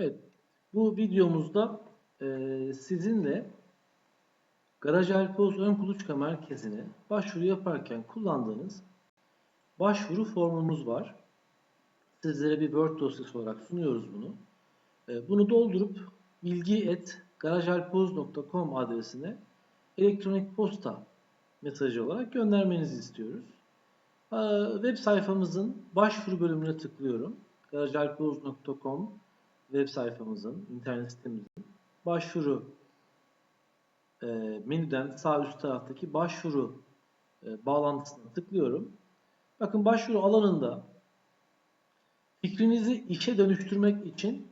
Evet, bu videomuzda e, sizinle Garaj Alpoz ön kuluçka merkezine başvuru yaparken kullandığınız başvuru formumuz var. Sizlere bir Word dosyası olarak sunuyoruz bunu. E, bunu doldurup bilgi et garajalpoz.com adresine elektronik posta mesajı olarak göndermenizi istiyoruz. E, web sayfamızın başvuru bölümüne tıklıyorum. garajalpoz.com web sayfamızın, internet sitemizin başvuru e, menüden sağ üst taraftaki başvuru e, bağlantısına tıklıyorum. Bakın başvuru alanında fikrinizi işe dönüştürmek için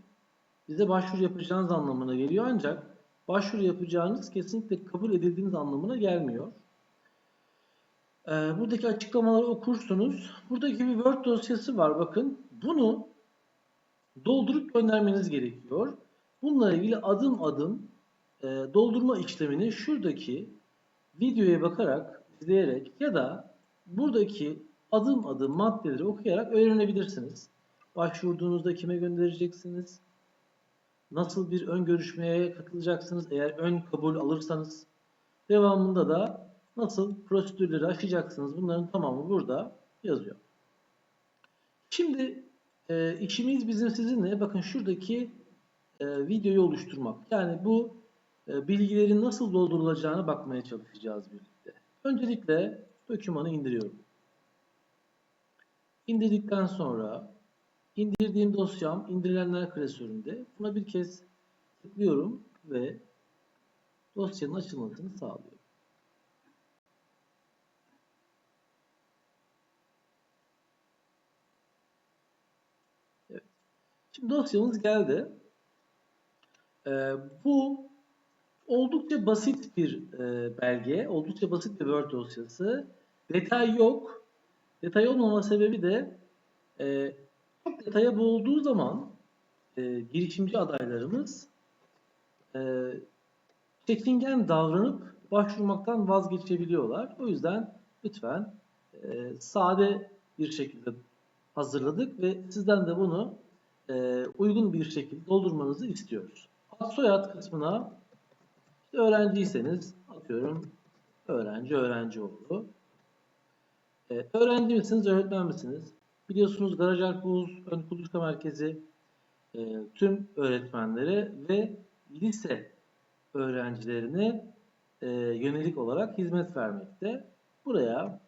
bize başvuru yapacağınız anlamına geliyor ancak başvuru yapacağınız kesinlikle kabul edildiğiniz anlamına gelmiyor. E, buradaki açıklamaları okursunuz. Buradaki bir Word dosyası var bakın. Bunu doldurup göndermeniz gerekiyor. Bununla ilgili adım adım e, doldurma işlemini şuradaki videoya bakarak, izleyerek ya da buradaki adım adım maddeleri okuyarak öğrenebilirsiniz. Başvurduğunuzda kime göndereceksiniz? Nasıl bir ön görüşmeye katılacaksınız eğer ön kabul alırsanız? Devamında da nasıl prosedürleri aşacaksınız? Bunların tamamı burada yazıyor. Şimdi e, işimiz bizim sizinle bakın şuradaki e, videoyu oluşturmak. Yani bu e, bilgilerin nasıl doldurulacağına bakmaya çalışacağız birlikte. Öncelikle dokümanı indiriyorum. İndirdikten sonra indirdiğim dosyam indirilenler klasöründe. Buna bir kez tıklıyorum ve dosyanın açılmasını sağlıyorum. Evet. Şimdi dosyamız geldi. Ee, bu oldukça basit bir e, belge, oldukça basit bir Word dosyası. Detay yok. Detay olmama sebebi de e, çok detaya boğulduğu zaman e, girişimci adaylarımız e, çekingen davranıp başvurmaktan vazgeçebiliyorlar. O yüzden lütfen e, sade bir şekilde hazırladık ve sizden de bunu e, uygun bir şekilde doldurmanızı istiyoruz. Ad soyad kısmına işte öğrenciyseniz atıyorum öğrenci öğrenci oldu. E, öğrenci misiniz, öğretmen misiniz? Biliyorsunuz Garaj Alpuz Ön Kuluçka Merkezi e, tüm öğretmenlere ve lise öğrencilerine e, yönelik olarak hizmet vermekte. Buraya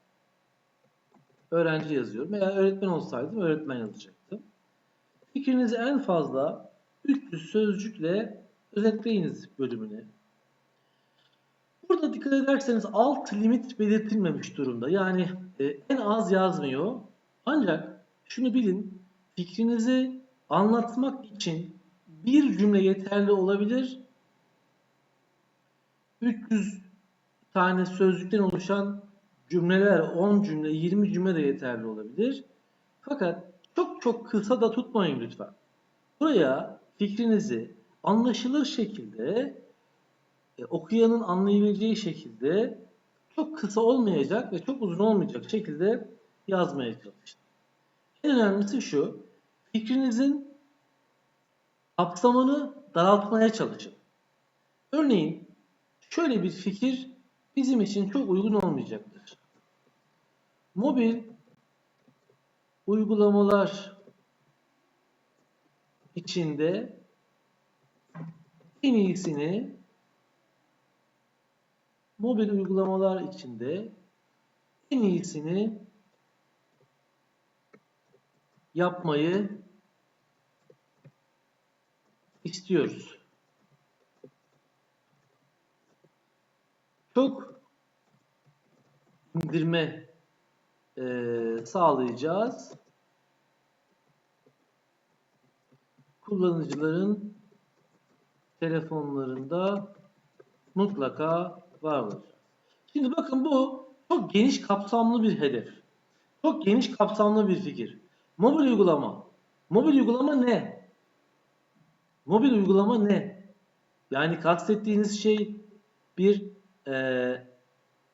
öğrenci yazıyorum. Eğer öğretmen olsaydım öğretmen yazacaktım. Fikrinizi en fazla 300 sözcükle özetleyiniz bölümünü. Burada dikkat ederseniz alt limit belirtilmemiş durumda. Yani e, en az yazmıyor. Ancak şunu bilin, fikrinizi anlatmak için bir cümle yeterli olabilir. 300 tane sözcükten oluşan cümleler, 10 cümle, 20 cümle de yeterli olabilir. Fakat çok çok kısa da tutmayın lütfen. Buraya fikrinizi anlaşılır şekilde, e, okuyanın anlayabileceği şekilde çok kısa olmayacak ve çok uzun olmayacak şekilde yazmaya çalışın. En önemlisi şu, fikrinizin kapsamını daraltmaya çalışın. Örneğin şöyle bir fikir bizim için çok uygun olmayacaktır. Mobil uygulamalar içinde en iyisini mobil uygulamalar içinde en iyisini yapmayı istiyoruz. Çok indirme e, sağlayacağız. Kullanıcıların telefonlarında mutlaka vardır. Şimdi bakın bu çok geniş kapsamlı bir hedef. Çok geniş kapsamlı bir fikir. Mobil uygulama. Mobil uygulama ne? Mobil uygulama ne? Yani kastettiğiniz şey bir e,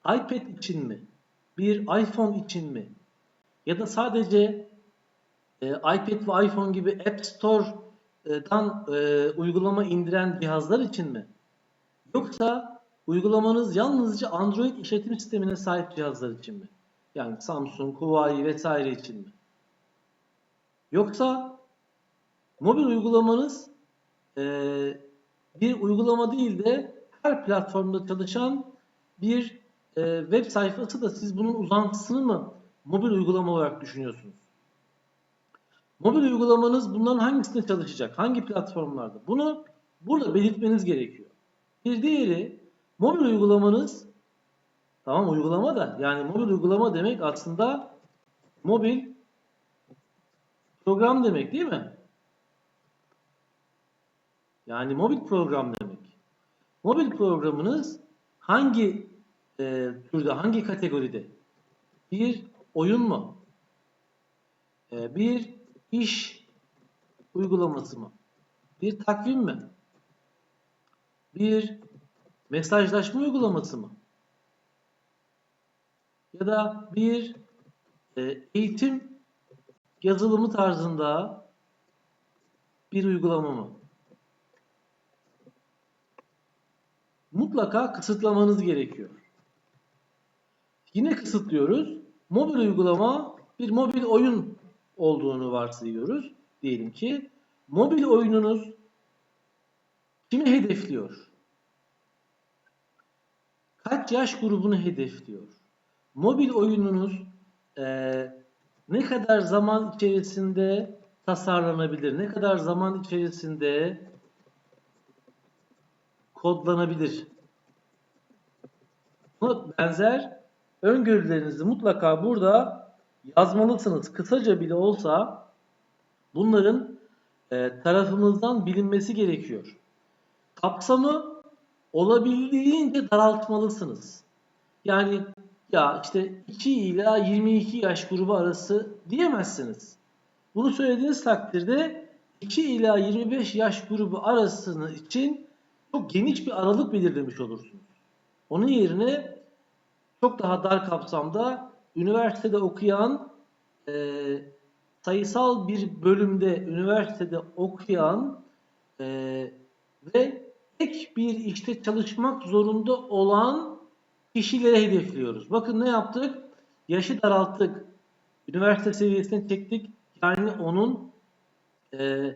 iPad için mi? Bir iPhone için mi? Ya da sadece e, iPad ve iPhone gibi App Store dan e, uygulama indiren cihazlar için mi? Yoksa uygulamanız yalnızca Android işletim sistemine sahip cihazlar için mi? Yani Samsung, Huawei vesaire için mi? Yoksa mobil uygulamanız e, bir uygulama değil de her platformda çalışan bir e, web sayfası da siz bunun uzantısını mı mobil uygulama olarak düşünüyorsunuz? Mobil uygulamanız bunların hangisinde çalışacak? Hangi platformlarda? Bunu burada belirtmeniz gerekiyor. Bir diğeri mobil uygulamanız tamam uygulama da yani mobil uygulama demek aslında mobil program demek değil mi? Yani mobil program demek. Mobil programınız hangi e, türde, hangi kategoride? Bir oyun mu? E, bir iş uygulaması mı? Bir takvim mi? Bir mesajlaşma uygulaması mı? Ya da bir e, eğitim yazılımı tarzında bir uygulama mı? Mutlaka kısıtlamanız gerekiyor. Yine kısıtlıyoruz. Mobil uygulama bir mobil oyun olduğunu varsayıyoruz. Diyelim ki mobil oyununuz kimi hedefliyor? Kaç yaş grubunu hedefliyor? Mobil oyununuz e, ne kadar zaman içerisinde tasarlanabilir? Ne kadar zaman içerisinde kodlanabilir? Buna benzer öngörülerinizi mutlaka burada yazmalısınız. Kısaca bile olsa bunların e, tarafımızdan bilinmesi gerekiyor. Kapsamı olabildiğince daraltmalısınız. Yani ya işte 2 ila 22 yaş grubu arası diyemezsiniz. Bunu söylediğiniz takdirde 2 ila 25 yaş grubu arasını için çok geniş bir aralık belirlemiş olursunuz. Onun yerine çok daha dar kapsamda üniversitede okuyan e, sayısal bir bölümde üniversitede okuyan e, ve tek bir işte çalışmak zorunda olan kişilere hedefliyoruz. Bakın ne yaptık? Yaşı daralttık. Üniversite seviyesine çektik. Yani onun e,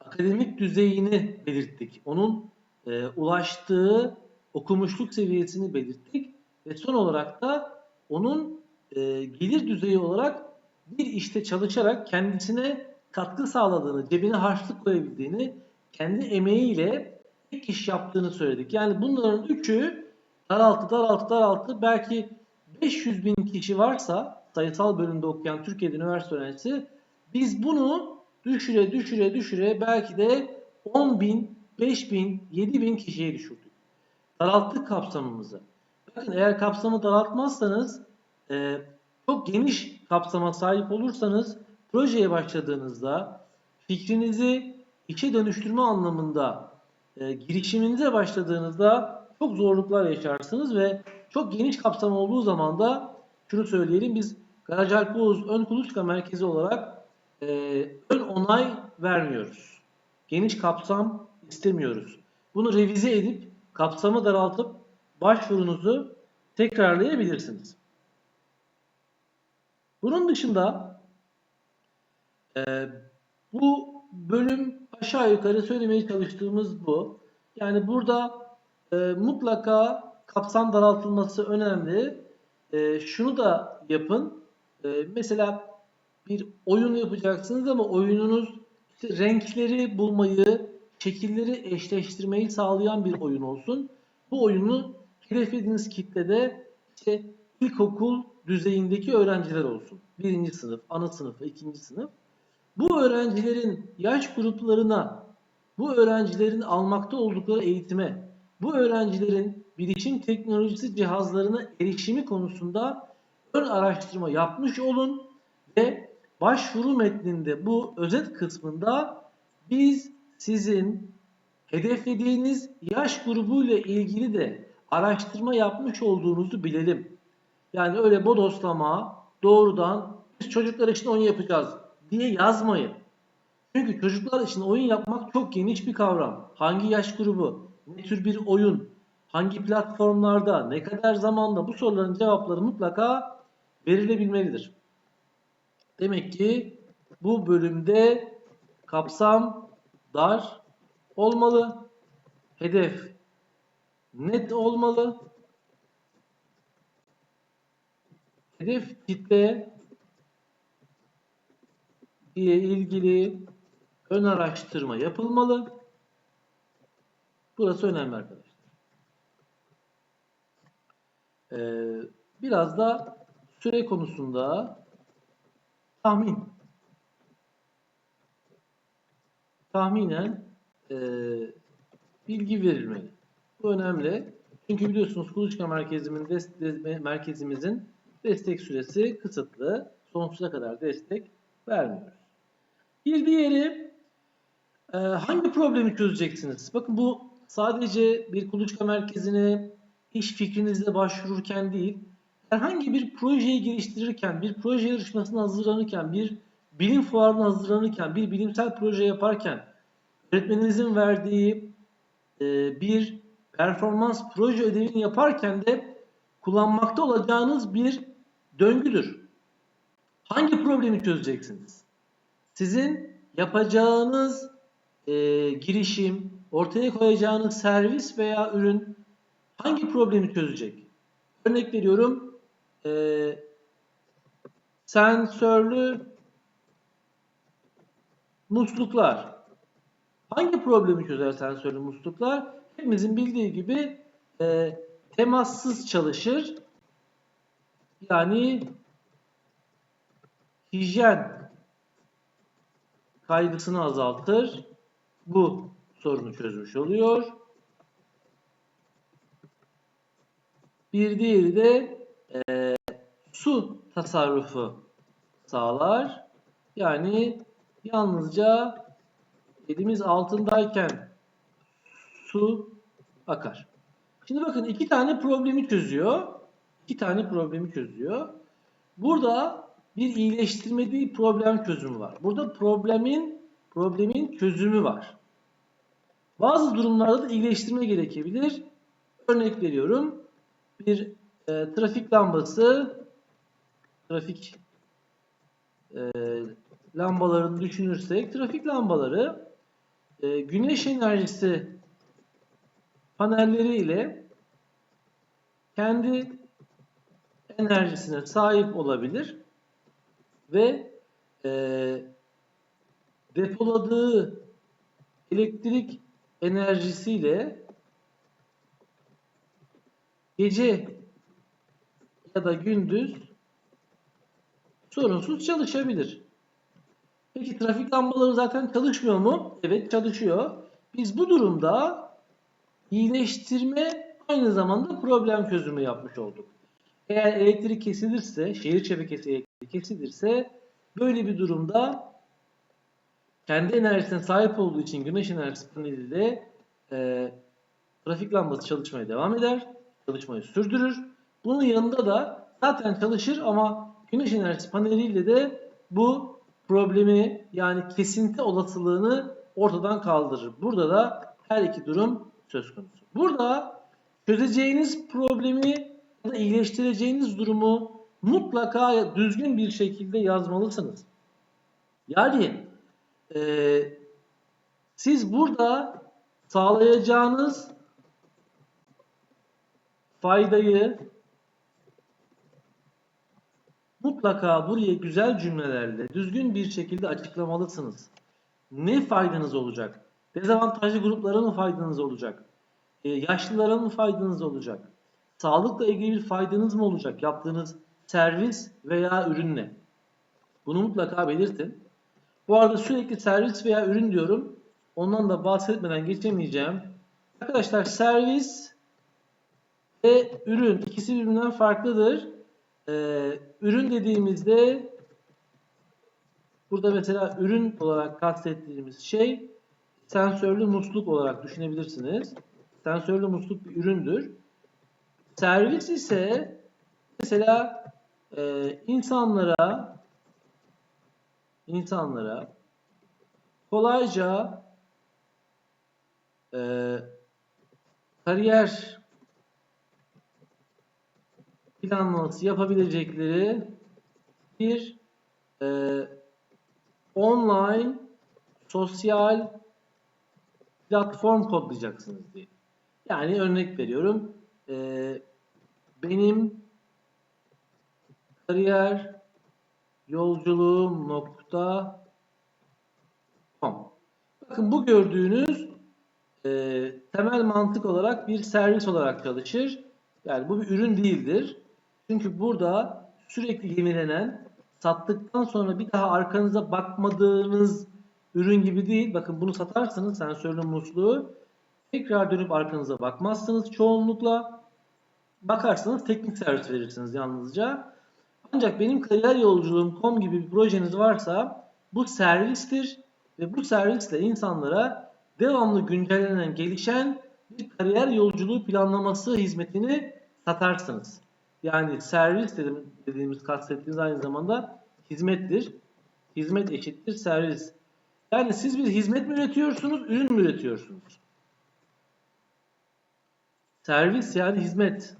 akademik düzeyini belirttik. Onun e, ulaştığı okumuşluk seviyesini belirttik. Ve son olarak da onun e, gelir düzeyi olarak bir işte çalışarak kendisine katkı sağladığını, cebine harçlık koyabildiğini, kendi emeğiyle tek iş yaptığını söyledik. Yani bunların üçü daraltı, daraltı, daraltı. Belki 500 bin kişi varsa sayısal bölümde okuyan Türkiye'de üniversite öğrencisi biz bunu düşüre düşüre düşüre belki de 10 bin, 5 bin, 7 bin kişiye düşürdük. Daralttık kapsamımızı. Bakın eğer kapsamı daraltmazsanız e, çok geniş kapsama sahip olursanız projeye başladığınızda fikrinizi içe dönüştürme anlamında e, girişiminize başladığınızda çok zorluklar yaşarsınız ve çok geniş kapsam olduğu zaman da şunu söyleyelim biz Garaj Alp Oğuz Ön Kuluçka Merkezi olarak e, ön onay vermiyoruz. Geniş kapsam istemiyoruz. Bunu revize edip kapsamı daraltıp başvurunuzu tekrarlayabilirsiniz. Bunun dışında e, bu bölüm aşağı yukarı söylemeye çalıştığımız bu. Yani burada e, mutlaka kapsam daraltılması önemli. E, şunu da yapın. E, mesela bir oyun yapacaksınız ama oyununuz işte renkleri bulmayı, şekilleri eşleştirmeyi sağlayan bir oyun olsun. Bu oyunu hedeflediğiniz kitlede işte ilkokul düzeyindeki öğrenciler olsun. Birinci sınıf, ana sınıfı, ikinci sınıf. Bu öğrencilerin yaş gruplarına, bu öğrencilerin almakta oldukları eğitime, bu öğrencilerin bilişim teknolojisi cihazlarına erişimi konusunda ön araştırma yapmış olun ve başvuru metninde bu özet kısmında biz sizin hedeflediğiniz yaş grubu ile ilgili de araştırma yapmış olduğunuzu bilelim. Yani öyle bodoslama doğrudan biz çocuklar için onu yapacağız diye yazmayın. Çünkü çocuklar için oyun yapmak çok geniş bir kavram. Hangi yaş grubu, ne tür bir oyun, hangi platformlarda, ne kadar zamanda bu soruların cevapları mutlaka verilebilmelidir. Demek ki bu bölümde kapsam dar olmalı. Hedef net olmalı. Hedef kitle ile ilgili ön araştırma yapılmalı. Burası önemli arkadaşlar. Ee, biraz da süre konusunda tahmin tahminen e, bilgi verilmeli. Bu önemli. Çünkü biliyorsunuz kuluçka merkezimin dest- merkezimizin destek süresi kısıtlı. Sonsuza kadar destek vermiyoruz. Bir diğeri e, hangi problemi çözeceksiniz? Bakın bu sadece bir kuluçka merkezine iş fikrinizle başvururken değil, herhangi bir projeyi geliştirirken, bir proje yarışmasına hazırlanırken, bir bilim fuarına hazırlanırken, bir bilimsel proje yaparken, öğretmeninizin verdiği e, bir performans proje ödevini yaparken de kullanmakta olacağınız bir döngüdür. Hangi problemi çözeceksiniz? Sizin yapacağınız e, girişim, ortaya koyacağınız servis veya ürün hangi problemi çözecek? Örnek veriyorum, e, sensörlü musluklar. Hangi problemi çözer sensörlü musluklar? Hepimizin bildiği gibi e, temassız çalışır. Yani hijyen kaygısını azaltır. Bu sorunu çözmüş oluyor. Bir diğeri de e, su tasarrufu sağlar. Yani yalnızca elimiz altındayken su akar. Şimdi bakın iki tane problemi çözüyor. İki tane problemi çözüyor. Burada bir iyileştirme değil problem çözümü var. Burada problemin problemin çözümü var. Bazı durumlarda da iyileştirme gerekebilir. Örnek veriyorum. Bir e, trafik lambası trafik e, lambalarını düşünürsek trafik lambaları e, güneş enerjisi panelleri ile kendi enerjisine sahip olabilir ve e, depoladığı elektrik enerjisiyle gece ya da gündüz sorunsuz çalışabilir. Peki trafik lambaları zaten çalışmıyor mu? Evet çalışıyor. Biz bu durumda iyileştirme aynı zamanda problem çözümü yapmış olduk. Eğer elektrik kesilirse, şehir şebekesi elektriği kesilirse böyle bir durumda kendi enerjisine sahip olduğu için güneş enerjisi paneliyle e, trafik lambası çalışmaya devam eder. Çalışmayı sürdürür. Bunun yanında da zaten çalışır ama güneş enerjisi paneliyle de bu problemi yani kesinti olasılığını ortadan kaldırır. Burada da her iki durum söz konusu. Burada çözeceğiniz problemi ya da iyileştireceğiniz durumu mutlaka düzgün bir şekilde yazmalısınız. Yani e, siz burada sağlayacağınız faydayı mutlaka buraya güzel cümlelerle düzgün bir şekilde açıklamalısınız. Ne faydanız olacak? Dezavantajlı gruplara mı faydanız olacak? Ee, yaşlılara mı faydanız olacak? Sağlıkla ilgili bir faydanız mı olacak yaptığınız servis veya ürünle? Bunu mutlaka belirtin. Bu arada sürekli servis veya ürün diyorum. Ondan da bahsetmeden geçemeyeceğim. Arkadaşlar servis ve ürün ikisi birbirinden farklıdır. Ee, ürün dediğimizde burada mesela ürün olarak kastettiğimiz şey sensörlü musluk olarak düşünebilirsiniz. Sensörlü musluk bir üründür. Servis ise mesela e, insanlara insanlara kolayca e, kariyer planlaması yapabilecekleri bir e, online sosyal platform kodlayacaksınız diye. Yani örnek veriyorum. e, benim kariyer yolculuğum nokta com. Bakın bu gördüğünüz e, temel mantık olarak bir servis olarak çalışır. Yani bu bir ürün değildir. Çünkü burada sürekli yenilenen, sattıktan sonra bir daha arkanıza bakmadığınız ürün gibi değil. Bakın bunu satarsanız sensörlü musluğu tekrar dönüp arkanıza bakmazsınız çoğunlukla. Bakarsanız teknik servis verirsiniz yalnızca. Ancak benim kariyer yolculuğum.com gibi bir projeniz varsa bu servistir ve bu servisle insanlara devamlı güncellenen, gelişen bir kariyer yolculuğu planlaması hizmetini satarsınız. Yani servis dediğimiz kastettiğimiz aynı zamanda hizmettir. Hizmet eşittir servis. Yani siz bir hizmet mi üretiyorsunuz, ürün mü üretiyorsunuz? Servis yani hizmet.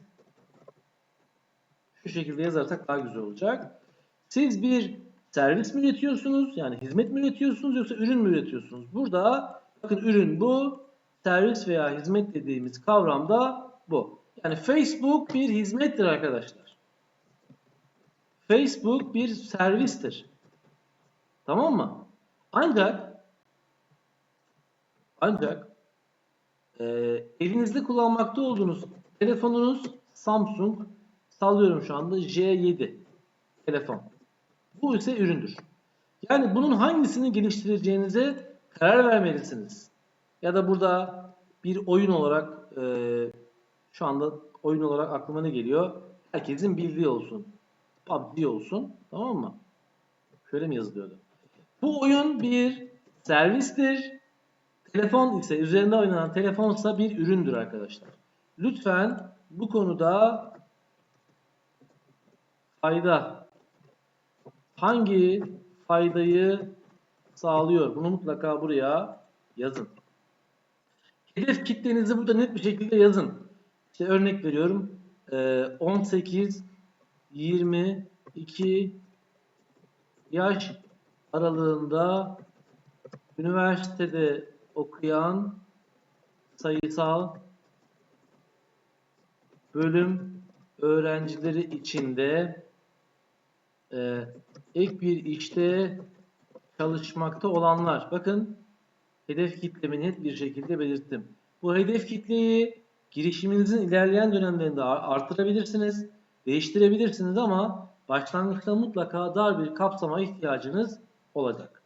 Şu şekilde yazarsak daha güzel olacak. Siz bir servis mi üretiyorsunuz? Yani hizmet mi üretiyorsunuz yoksa ürün mü üretiyorsunuz? Burada bakın ürün bu. Servis veya hizmet dediğimiz kavram da bu. Yani Facebook bir hizmettir arkadaşlar. Facebook bir servistir. Tamam mı? Ancak ancak e, elinizde kullanmakta olduğunuz telefonunuz Samsung sallıyorum şu anda J7 telefon. Bu ise üründür. Yani bunun hangisini geliştireceğinize karar vermelisiniz. Ya da burada bir oyun olarak e, şu anda oyun olarak aklıma ne geliyor? Herkesin bildiği olsun. PUBG olsun. Tamam mı? Şöyle mi yazılıyordu? Bu oyun bir servistir. Telefon ise üzerinde oynanan telefonsa bir üründür arkadaşlar. Lütfen bu konuda fayda hangi faydayı sağlıyor? Bunu mutlaka buraya yazın. Hedef kitlenizi burada net bir şekilde yazın. İşte örnek veriyorum. 18 22 yaş aralığında üniversitede okuyan sayısal bölüm öğrencileri içinde e, ek bir işte çalışmakta olanlar. Bakın hedef kitlemi net bir şekilde belirttim. Bu hedef kitleyi girişiminizin ilerleyen dönemlerinde artırabilirsiniz, değiştirebilirsiniz ama başlangıçta mutlaka dar bir kapsama ihtiyacınız olacak.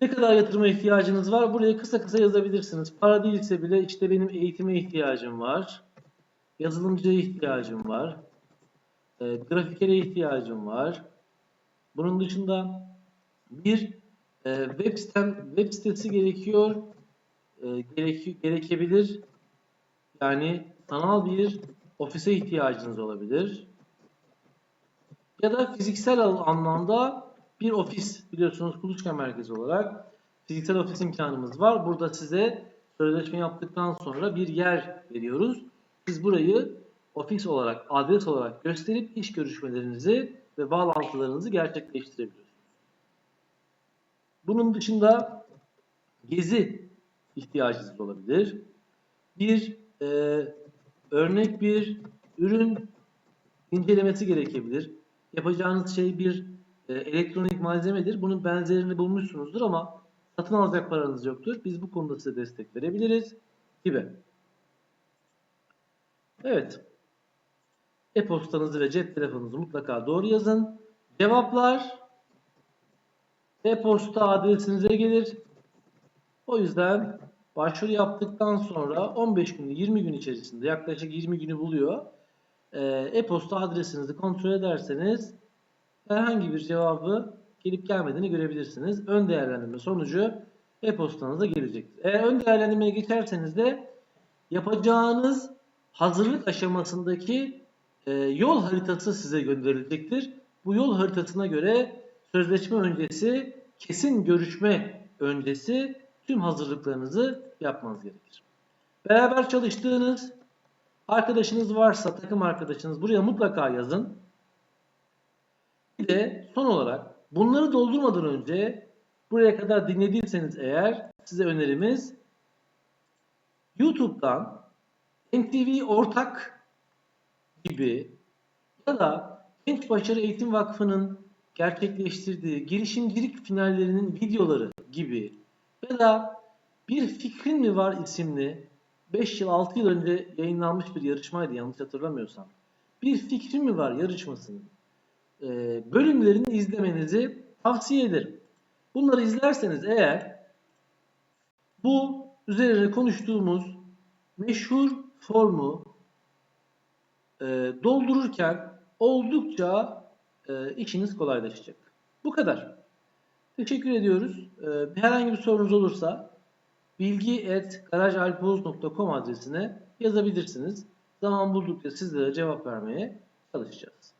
Ne kadar yatırıma ihtiyacınız var? Buraya kısa kısa yazabilirsiniz. Para değilse bile işte benim eğitime ihtiyacım var. Yazılımcıya ihtiyacım var. E, grafikere ihtiyacım var. Bunun dışında bir e, web sitem web sitesi gerekiyor. E, gerek, gerekebilir. Yani sanal bir ofise ihtiyacınız olabilir. Ya da fiziksel anlamda bir ofis biliyorsunuz kuluçka merkezi olarak fiziksel ofis imkanımız var. Burada size sözleşme yaptıktan sonra bir yer veriyoruz. Siz burayı ofis olarak, adres olarak gösterip iş görüşmelerinizi ve bağlantılarınızı gerçekleştirebiliyorsunuz. Bunun dışında gezi ihtiyacınız olabilir. Bir e, örnek bir ürün incelemesi gerekebilir. Yapacağınız şey bir e, elektronik malzemedir. Bunun benzerini bulmuşsunuzdur ama satın alacak paranız yoktur. Biz bu konuda size destek verebiliriz gibi. Evet. E-postanızı ve cep telefonunuzu mutlaka doğru yazın. Cevaplar e-posta adresinize gelir. O yüzden başvuru yaptıktan sonra 15 gün 20 gün içerisinde yaklaşık 20 günü buluyor. Ee, E-posta adresinizi kontrol ederseniz herhangi bir cevabı gelip gelmediğini görebilirsiniz. Ön değerlendirme sonucu e-postanıza gelecektir. Eğer ön değerlendirmeye geçerseniz de yapacağınız hazırlık aşamasındaki e, yol haritası size gönderilecektir. Bu yol haritasına göre sözleşme öncesi kesin görüşme öncesi tüm hazırlıklarınızı yapmanız gerekir. Beraber çalıştığınız arkadaşınız varsa, takım arkadaşınız buraya mutlaka yazın. De son olarak bunları doldurmadan önce buraya kadar dinlediyseniz eğer size önerimiz YouTube'dan NTV Ortak gibi ya da Genç Başarı Eğitim Vakfı'nın gerçekleştirdiği girişimcilik finallerinin videoları gibi ya da Bir Fikrin Mi Var isimli 5 yıl 6 yıl önce yayınlanmış bir yarışmaydı yanlış hatırlamıyorsam. Bir Fikrin Mi Var yarışmasının bölümlerini izlemenizi tavsiye ederim. Bunları izlerseniz eğer bu üzerine konuştuğumuz meşhur formu e, doldururken oldukça e, işiniz kolaylaşacak. Bu kadar. Teşekkür ediyoruz. E, herhangi bir sorunuz olursa bilgi.garajalpoz.com adresine yazabilirsiniz. Zaman buldukça sizlere cevap vermeye çalışacağız.